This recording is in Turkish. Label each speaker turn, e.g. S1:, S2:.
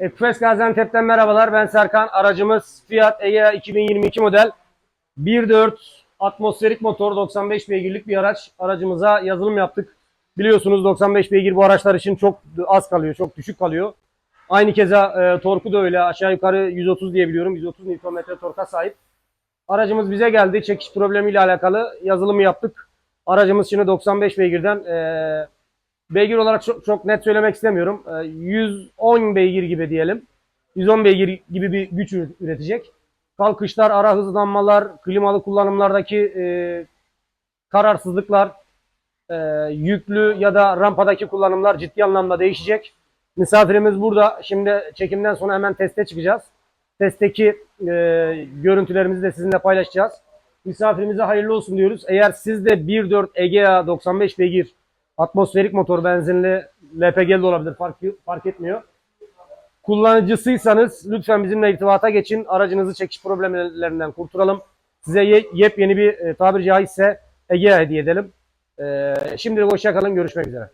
S1: Ekfes Gaziantep'ten merhabalar. Ben Serkan. Aracımız Fiat Egea 2022 model. 1.4 atmosferik motor 95 beygirlik bir araç. Aracımıza yazılım yaptık. Biliyorsunuz 95 beygir bu araçlar için çok az kalıyor, çok düşük kalıyor. Aynı keza e, torku da öyle. Aşağı yukarı 130 diye biliyorum. 130 Nm torka sahip. Aracımız bize geldi. Çekiş problemiyle alakalı yazılımı yaptık. Aracımız şimdi 95 beygirden e, beygir olarak çok, çok net söylemek istemiyorum. E, 110 beygir gibi diyelim. 110 beygir gibi bir güç ür- üretecek. Kalkışlar, ara hızlanmalar, klimalı kullanımlardaki e, kararsızlıklar, e, yüklü ya da rampadaki kullanımlar ciddi anlamda değişecek. Misafirimiz burada. Şimdi çekimden sonra hemen teste çıkacağız. Testteki e, görüntülerimizi de sizinle paylaşacağız. Misafirimize hayırlı olsun diyoruz. Eğer siz de 1.4 Egea 95 beygir atmosferik motor benzinli LPG de olabilir fark, fark etmiyor. Kullanıcısıysanız lütfen bizimle irtibata geçin. Aracınızı çekiş problemlerinden kurtulalım. Size ye- yepyeni bir e, tabiri caizse Egea hediye edelim. E, şimdilik hoşçakalın. Görüşmek üzere.